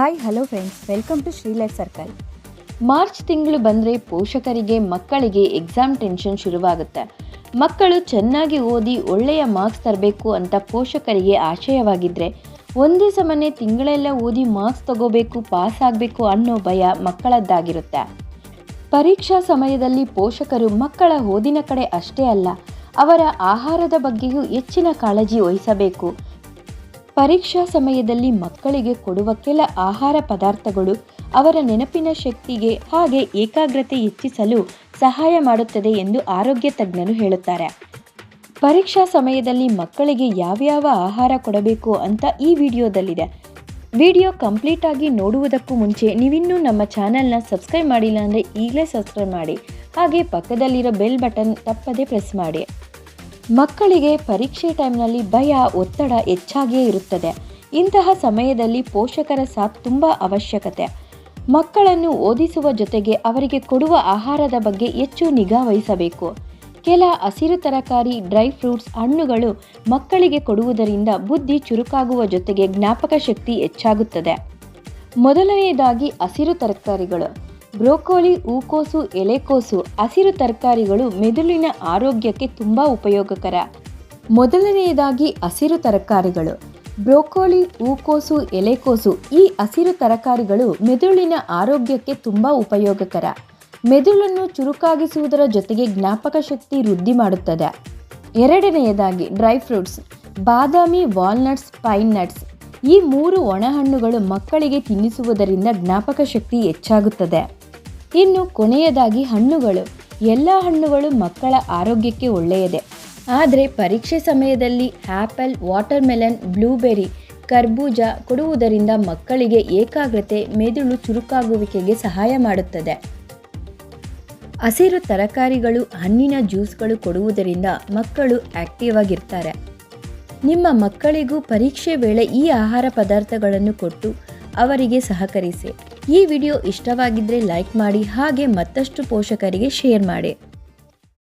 Hi hello friends welcome to Shree life circle March ತಿಂಗಳು ಬಂದರೆ ಪೋಷಕರಿಗೆ, ಮಕ್ಕಳಿಗೆ ಎಕ್ಸಾಮ್ ಟೆನ್ಷನ್ ಶುರುವಾಗುತ್ತೆ. ಮಕ್ಕಳು ಚೆನ್ನಾಗಿ ಓದಿ ಒಳ್ಳೆಯ ಮಾರ್ಕ್ಸ್ ತರಬೇಕು ಅಂತ ಪೋಷಕರಿಗೆ ಆಶಯವಾಗಿದ್ದರೆ ಒಂದೇ ಸಮನೆ ತಿಂಗಳೆಲ್ಲ ಓದಿ ಮಾರ್ಕ್ಸ್ ತಗೋಬೇಕು ಪಾಸ್ ಆಗಬೇಕು ಅನ್ನೋ ಭಯ ಮಕ್ಕಳದ್ದಾಗಿರುತ್ತೆ. ಪರೀಕ್ಷಾ ಸಮಯದಲ್ಲಿ ಪೋಷಕರು ಮಕ್ಕಳ ಓದಿನ ಕಡೆ ಅಷ್ಟೇ ಅಲ್ಲ, ಅವರ ಆಹಾರದ ಬಗ್ಗೆಯೂ ಹೆಚ್ಚಿನ ಕಾಳಜಿ ವಹಿಸಬೇಕು. ಪರೀಕ್ಷಾ ಸಮಯದಲ್ಲಿ ಮಕ್ಕಳಿಗೆ ಕೊಡುವ ಕೆಲ ಆಹಾರ ಪದಾರ್ಥಗಳು ಅವರ ನೆನಪಿನ ಶಕ್ತಿಗೆ ಹಾಗೆ ಏಕಾಗ್ರತೆ ಹೆಚ್ಚಿಸಲು ಸಹಾಯ ಮಾಡುತ್ತದೆ ಎಂದು ಆರೋಗ್ಯ ತಜ್ಞರು ಹೇಳುತ್ತಾರೆ. ಪರೀಕ್ಷಾ ಸಮಯದಲ್ಲಿ ಮಕ್ಕಳಿಗೆ ಯಾವ್ಯಾವ ಆಹಾರ ಕೊಡಬೇಕು ಅಂತ ಈ ವಿಡಿಯೋದಲ್ಲಿದೆ. ವಿಡಿಯೋ ಕಂಪ್ಲೀಟ್ ಆಗಿ ನೋಡುವುದಕ್ಕೂ ಮುಂಚೆ ನೀವಿನ್ನೂ ನಮ್ಮ ಚಾನೆಲ್ನ ಸಬ್ಸ್ಕ್ರೈಬ್ ಮಾಡಿಲ್ಲ ಅಂದರೆ ಈಗಲೇ ಸಬ್ಸ್ಕ್ರೈಬ್ ಮಾಡಿ. ಹಾಗೆ ಪಕ್ಕದಲ್ಲಿರೋ ಬೆಲ್ ಬಟನ್ ತಪ್ಪದೇ ಪ್ರೆಸ್ ಮಾಡಿ. ಮಕ್ಕಳಿಗೆ ಪರೀಕ್ಷೆ ಟೈಮ್ನಲ್ಲಿ ಭಯ, ಒತ್ತಡ ಹೆಚ್ಚಾಗಿಯೇ ಇರುತ್ತದೆ. ಇಂತಹ ಸಮಯದಲ್ಲಿ ಪೋಷಕರ ಸಾಥ್ ತುಂಬ ಅವಶ್ಯಕತೆ. ಮಕ್ಕಳನ್ನು ಓದಿಸುವ ಜೊತೆಗೆ ಅವರಿಗೆ ಕೊಡುವ ಆಹಾರದ ಬಗ್ಗೆ ಹೆಚ್ಚು ನಿಗಾ ವಹಿಸಬೇಕು. ಕೆಲ ಹಸಿರು ತರಕಾರಿ, ಡ್ರೈ ಫ್ರೂಟ್ಸ್, ಹಣ್ಣುಗಳು ಮಕ್ಕಳಿಗೆ ಕೊಡುವುದರಿಂದ ಬುದ್ಧಿ ಚುರುಕಾಗುವ ಜೊತೆಗೆ ಜ್ಞಾಪಕ ಶಕ್ತಿ ಹೆಚ್ಚಾಗುತ್ತದೆ. ಮೊದಲನೆಯದಾಗಿ ಹಸಿರು ತರಕಾರಿಗಳು. ಬ್ರೋಕೋಲಿ, ಹೂಕೋಸು, ಎಲೆಕೋಸು, ಹಸಿರು ತರಕಾರಿಗಳು ಮೆದುಳಿನ ಆರೋಗ್ಯಕ್ಕೆ ತುಂಬ ಉಪಯೋಗಕರ. ಮೊದಲನೆಯದಾಗಿ ಹಸಿರು ತರಕಾರಿಗಳು. ಬ್ರೋಕೋಲಿ, ಹೂಕೋಸು, ಎಲೆಕೋಸು ಈ ಹಸಿರು ತರಕಾರಿಗಳು ಮೆದುಳಿನ ಆರೋಗ್ಯಕ್ಕೆ ತುಂಬ ಉಪಯೋಗಕರ. ಮೆದುಳನ್ನು ಚುರುಕಾಗಿಸುವುದರ ಜೊತೆಗೆ ಜ್ಞಾಪಕ ಶಕ್ತಿ ವೃದ್ಧಿ ಮಾಡುತ್ತದೆ. ಎರಡನೆಯದಾಗಿ ಡ್ರೈ ಫ್ರೂಟ್ಸ್, ಬಾದಾಮಿ ವಾಲ್ನಟ್ಸ್, ಪೈನ್ ನಟ್ಸ್ ಈ ಮೂರು ಒಣಹಣ್ಣುಗಳು ಮಕ್ಕಳಿಗೆ ತಿನ್ನಿಸುವುದರಿಂದ ಜ್ಞಾಪಕ ಶಕ್ತಿ ಹೆಚ್ಚಾಗುತ್ತದೆ. ಇನ್ನು ಕೊನೆಯದಾಗಿ ಹಣ್ಣುಗಳು. ಎಲ್ಲ ಹಣ್ಣುಗಳು ಮಕ್ಕಳ ಆರೋಗ್ಯಕ್ಕೆ ಒಳ್ಳೆಯದೇ. ಆದರೆ ಪರೀಕ್ಷೆ ಸಮಯದಲ್ಲಿ ಆ್ಯಪಲ್ ವಾಟರ್ ಮೆಲನ್ ಬ್ಲೂಬೆರಿ ಕರ್ಬೂಜ ಕೊಡುವುದರಿಂದ ಮಕ್ಕಳಿಗೆ ಏಕಾಗ್ರತೆ, ಮೆದುಳು ಚುರುಕಾಗುವಿಕೆಗೆ ಸಹಾಯ ಮಾಡುತ್ತದೆ. ಹಸಿರು ತರಕಾರಿಗಳು, ಹಣ್ಣಿನ ಜ್ಯೂಸ್ಗಳು ಕೊಡುವುದರಿಂದ ಮಕ್ಕಳು ಆಕ್ಟಿವ್ ಆಗಿರ್ತಾರೆ. ನಿಮ್ಮ ಮಕ್ಕಳಿಗೂ ಪರೀಕ್ಷೆ ವೇಳೆ ಈ ಆಹಾರ ಪದಾರ್ಥಗಳನ್ನು ಕೊಟ್ಟು ಅವರಿಗೆ ಸಹಕರಿಸಿ. ಈ ವಿಡಿಯೋ ಇಷ್ಟವಾಗಿದ್ದರೆ ಲೈಕ್ ಮಾಡಿ ಹಾಗೆ ಮತ್ತಷ್ಟು ಪೋಷಕರಿಗೆ ಶೇರ್ ಮಾಡಿ.